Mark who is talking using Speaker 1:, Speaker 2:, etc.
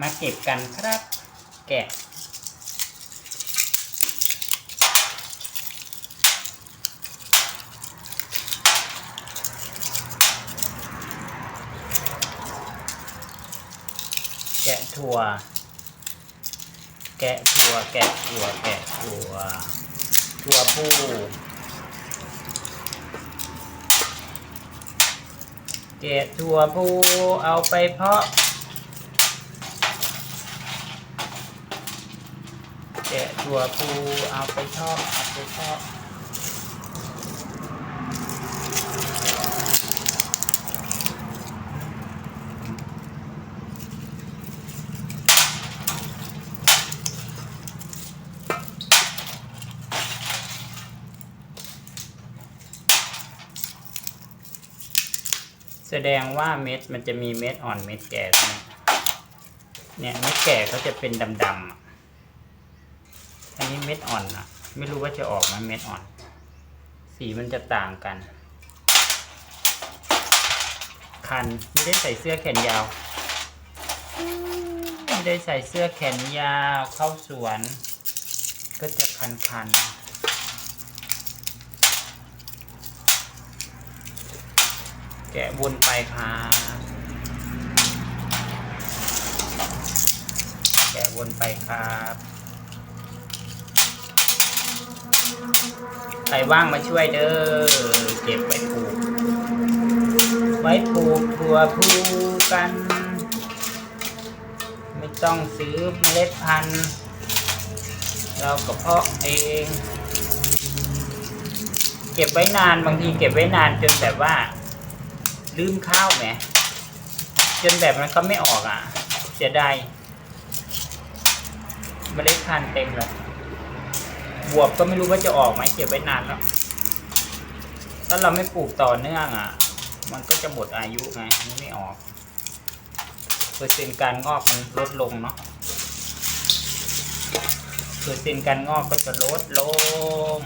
Speaker 1: มาเก็บกันครับ แกะ แกะถั่ว แกะถั่ว แกะถั่ว แกะถั่ว ถั่วผู้แกะถั่วผู้เอาไปเพาะ กะถั่วพูเอาไปทอดเอาไปทอดแสดงว่าเม็ดมันจะมีเม็ดอ่อนเม็ดแก่ด้วยนะเนี่ยเม็ดแก่เขาจะเป็นดำๆ อันนี้เม็ดอ่อนอะไม่รู้ว่าจะออกไหมเม็ดอ่อน สีมันจะต่างกัน คันไม่ได้ใส่เสื้อแขนยาว ไม่ได้ใส่เสื้อแขนยาวเข้าสวน ก็จะคันคันแกะวนไปครับแกะวนไปครับ ใครว่างมาช่วยเด้อเก็บไว้ปลูก ไว้ปลูกถั่วพูกัน ไม่ต้องซื้อเมล็ดพันธุ์ เราก็เพาะเอง เก็บไว้นานบางทีเก็บไว้นานจนแบบว่า ลืมข้าวแหมจนแบบมันก็ไม่ออกอะ เสียดายเมล็ดพันธุ์เต็มเลย บวบก็ไม่รู้ว่าจะออกไหมเก็บไว้นานแล้ว ถ้าเราไม่ปลูกต่อเนื่องอะ มันก็จะหมดอายุไงมันไม่ออก เปอร์เซ็นต์การงอกมันลดลงเนาะ เปอร์เซ็นต์การงอกก็จะลดลง